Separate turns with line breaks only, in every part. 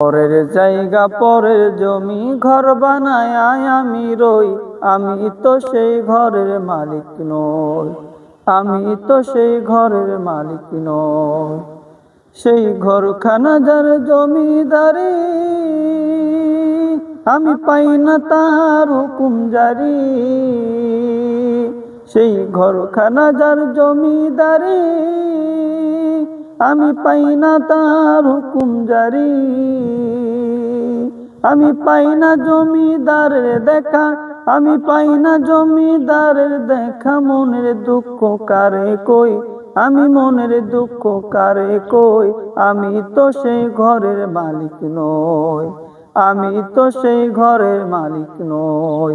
পরের জায়গা, পরের জমি ঘর বানায় আমি রই। আমি তো সেই ঘরের মালিক নই। আমি তো সেই ঘরের মালিক নই। সেই ঘরখানা যার জমিদারি, আমি পাই না তার হুকুম জারি। সেই ঘরখানা যার জমিদারি আমি পাই না তার হুকুম জারি। আমি পাই না জমিদারের দেখা, আমি পাই না জমিদারের দেখা, মনের দুঃখ কারে কই? আমি মনের দুঃখ কারে কই? আমি তো সেই ঘরের মালিক নই। আমি তো সেই ঘরের মালিক নই।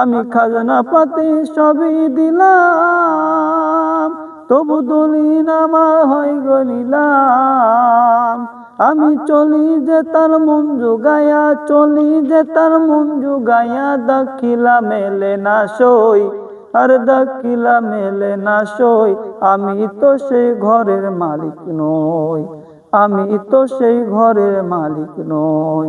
আমি খাজনা পাতি সবই দিলাম, তবু দলিন আমার হয় গনিলাম আমি চলি যে তার মন জুগায়া, চলি যে তার মন জুগায়া, দখিলা মেলে না সই, আর দখিলা মেলে না সই, আমি তো সেই ঘরের মালিক নই, আমি তো সেই ঘরের মালিক নই।